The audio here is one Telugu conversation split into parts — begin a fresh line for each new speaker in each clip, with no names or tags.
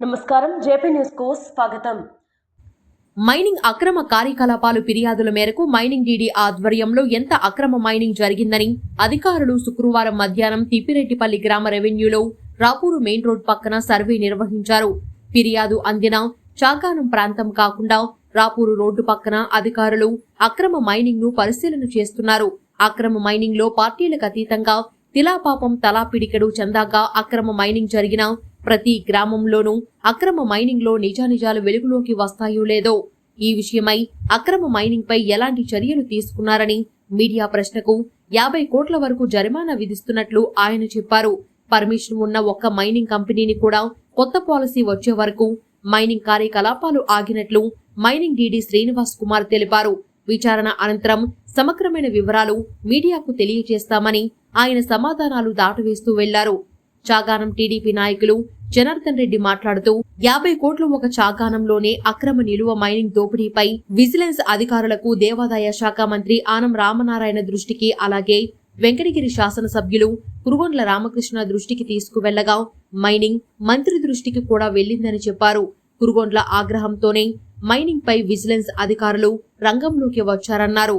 నమస్కారం జేపీ న్యూస్కు స్వాగతం.
మైనింగ్ అక్రమ కార్యకలాపాలు ఫిర్యాదుల మేరకు మైనింగ్ డీడీ ఆధ్వర్యంలో ఎంత అక్రమ మైనింగ్ జరిగిందని అధికారులు శుక్రవారం మధ్యాహ్నం తిప్పిరెడ్డిపల్లి గ్రామ రెవెన్యూలో రాపూరు మెయిన్ రోడ్ పక్కన సర్వే నిర్వహించారు. ఫిర్యాదు అందిన చాకానం ప్రాంతం కాకుండా రాపూరు రోడ్డు పక్కన అధికారులు అక్రమ మైనింగ్ను పరిశీలన చేస్తున్నారు. అక్రమ మైనింగ్లో పార్టీలకు అతీతంగా తిలాపాపం తలా పిడికెడు చందాగా అక్రమ మైనింగ్ జరిగిన ప్రతి గ్రామంలోనూ అక్రమ మైనింగ్లో నిజానిజాలు వెలుగులోకి వస్తాయో లేదో? ఈ విషయమై అక్రమ మైనింగ్పై ఎలాంటి చర్యలు తీసుకున్నారని మీడియా ప్రశ్నకు యాభై కోట్ల వరకు జరిమానా విధిస్తున్నట్లు ఆయన చెప్పారు. పర్మిషన్ ఉన్న ఒక్క మైనింగ్ కంపెనీని కూడా కొత్త పాలసీ వచ్చే వరకు మైనింగ్ కార్యకలాపాలు ఆగినట్లు మైనింగ్ డీడీ శ్రీనివాస్ కుమార్ తెలిపారు. విచారణ అనంతరం సమగ్రమైన వివరాలు మీడియాకు తెలియజేస్తామని ఆయన సమాధానాలు దాటవేస్తూ వెళ్ళారు. చాగానం టీడీపీ నాయకులు జనార్దన్ రెడ్డి మాట్లాడుతూ యాభై కోట్లు ఒక చాగానంలోనే అక్రమ నిలువ మైనింగ్ దోపిడీపై విజిలెన్స్ అధికారులకు దేవాదాయ శాఖ మంత్రి ఆనం రామనారాయణ దృష్టికి అలాగే వెంకటగిరి శాసనసభ్యులు కురుగొండ్ల రామకృష్ణ దృష్టికి తీసుకువెళ్ళగా మైనింగ్ మంత్రి దృష్టికి కూడా వెళ్ళిందని చెప్పారు. కురుగొండ్ల ఆగ్రహంతోనే మైనింగ్ పై విజిలెన్స్ అధికారులు రంగంలోకి వచ్చారన్నారు.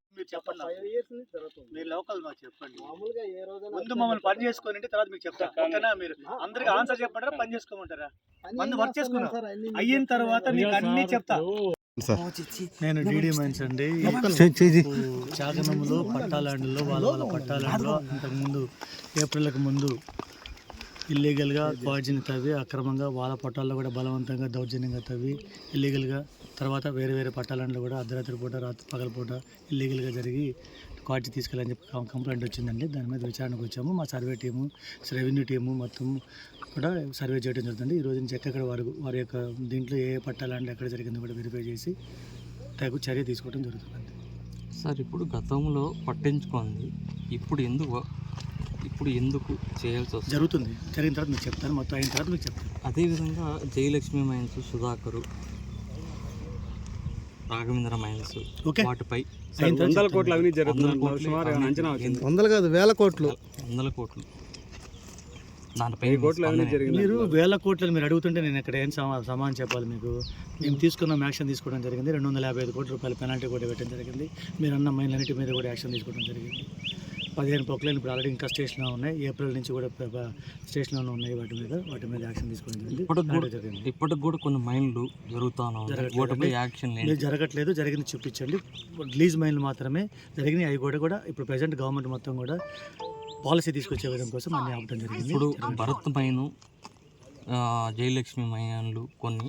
చెప్పండి. మీరు లోకల్ మాకు చెప్పండి.
మామూలుగా ఏ రోజు
ముందు మమ్మల్ని పని చేసుకొని తర్వాత మీకు చెప్తా. ఓకేనా మీరు? అందరికి ఆన్సర్ చెప్పమంటారా పని చేసుకోమంటారా? మందు వర్క్ చేసుకున్నాం. అయిన తర్వాత మీకు అన్ని చెప్తా. నేను డీడీ మైన్స్ అండి. చాగనములో పట్టాలాండ్లో వాళ్ళ వాళ్ళ పట్టాలాండ్లో అంతకుముందు ఏప్రిల్కి ముందు ఇల్లీగల్గా క్వాజిని తవ్వి అక్రమంగా వాళ్ళ పట్టాల్లో కూడా బలవంతంగా దౌర్జన్యంగా తవ్వి ఇల్లీగల్గా తర్వాత వేరే వేరే పట్టాలంలో కూడా అర్ధరాత్రి పూట రాత్రి పగలపూట ఇల్లీగల్గా జరిగి క్వాజి తీసుకెళ్ళని చెప్పి కంప్లైంట్ వచ్చిందండి. దాని మీద విచారణకు వచ్చాము. మా సర్వే టీము రెవెన్యూ టీము మొత్తం కూడా సర్వే చేయడం జరుగుతుంది. ఈ రోజు నుంచి ఎక్కడెక్కడ వారి వారి యొక్క దీంట్లో ఏ పట్టాలంటే ఎక్కడ జరిగిందో కూడా వెరిఫై చేసి తగు చర్య తీసుకోవడం జరుగుతుందండి.
సార్ ఇప్పుడు గతంలో పట్టించుకుంది ఇప్పుడు ఎందుకు ఇప్పుడు ఎందుకు చేయాల్సి వస్తుంది?
జరుగుతుంది. జరిగిన తర్వాత మీకు చెప్తాను. మొత్తం అయిన తర్వాత మీకు చెప్తాను.
అదేవిధంగా Jayalakshmi mines Sudhakar Raghavendra mines
okay.
వాటిపై
వందల. కోట్ల అవినీతి
వందల
జరుగుతుంది
కోట్లు.
వందలు కాదు వేల కోట్లు.
వందల కోట్లు. దానిపై
కోట్ల
మీరు వేల కోట్లని మీరు అడుగుతుంటే నేను ఇక్కడ ఏం సమా సమాధానం చెప్పాలి మీకు? మేము తీసుకున్న యాక్షన్ తీసుకోవడం జరిగింది. రెండు వందల యాభై ఐదు కోట్ల రూపాయల పెనాల్టీ కూడా పెట్టడం జరిగింది. మీరు అన్న మైన్లన్నిటి మీద కూడా యాక్షన్ తీసుకోవడం జరిగింది. పదిహేను పొక్కలు ఇప్పుడు ఆల్రెడీ ఇంకా స్టేషన్లో ఉన్నాయి. ఏప్రిల్ నుంచి కూడా స్టేషన్లో ఉన్నాయి వాటి మీద వాటి మీద యాక్షన్ తీసుకోవడం
ఇప్పటికి కూడా కొన్ని మైన్లు జరుగుతాను యాక్షన్
జరగట్లేదు జరిగింది చూపించండి. రిలీజ్ మైన్లు మాత్రమే జరిగినాయి. అవి కూడా కూడా ఇప్పుడు ప్రజెంట్ గవర్నమెంట్ మొత్తం కూడా పాలసీ తీసుకొచ్చే విధం కోసం అన్ని ఆపడం జరిగింది.
ఇప్పుడు భరత్ మైను జయలక్ష్మి మైన్లు కొన్ని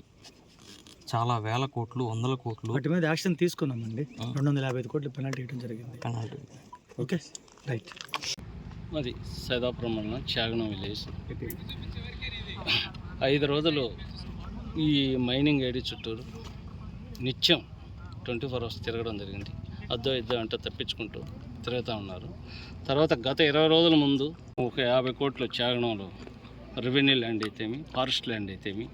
చాలా వేల కోట్లు వందల కోట్లు
వాటి మీద యాక్షన్ తీసుకున్నామండి. రెండు వందల యాభై ఐదు కోట్లు పెనాల్టీ ఇవ్వడం జరిగింది.
పెనాల్టీ.
ఓకే. రైట్
అది సైదాపురం మండలం చాగనం విలేజ్. ఐదు రోజులు ఈ మైనింగ్ ఏడి చుట్టూరు నిత్యం ట్వంటీ ఫోర్ అవర్స్ తిరగడం జరిగింది. అద్దో ఇద్దో అంటే తప్పించుకుంటూ తిరుగుతూ ఉన్నారు. తర్వాత గత ఇరవై రోజుల ముందు ఒక యాభై కోట్లు చాగనంలో రెవెన్యూ ల్యాండ్ అయితేమి ఫారెస్ట్ ల్యాండ్ అయితేమి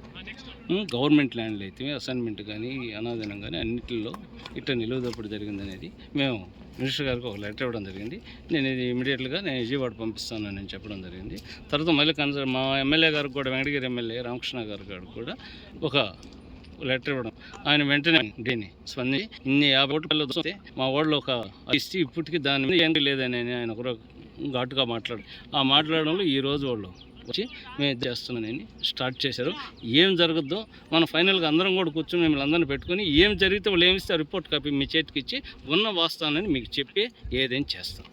గవర్నమెంట్ ల్యాండ్లు అయితేమి అసైన్మెంట్ కానీ అనాదనం కానీ అన్నిటిలో ఇట్లా నిలువదప్పుడు జరిగిందనేది మేము మినిస్టర్ గారికి ఒక లెటర్ ఇవ్వడం జరిగింది. నేను ఇది ఇమీడియట్గా నేను విజయవాడ పంపిస్తాను నేను చెప్పడం జరిగింది. తర్వాత మళ్ళీ కన్సర్ మా ఎమ్మెల్యే గారికి కూడా వెంకటగిరి ఎమ్మెల్యే రామకృష్ణ గారి గారు కూడా ఒక లెటర్ ఇవ్వడం. ఆయన వెంటనే దీన్ని స్పంది ఇన్ని యాభై ఓట్లు వస్తే మా వాళ్ళు ఒక ఇస్తే ఇప్పటికీ దాని మీద ఏంటి లేదని ఆయన కూడా ఘాటుగా మాట్లాడు ఆ మాట్లాడడంలో ఈ రోజు వాళ్ళు వచ్చి మేము ఇది స్టార్ట్ చేశారు. ఏం జరగద్దో మనం ఫైనల్గా అందరం కూడా కూర్చొని మిమ్మల్ని అందరిని పెట్టుకొని ఏం జరిగితే వాళ్ళు ఏమిస్తే రిపోర్ట్ కాపీ మీ చేతికి ఇచ్చి ఉన్న వాస్తవాన్ని మీకు చెప్పి ఏదైనా చేస్తాం.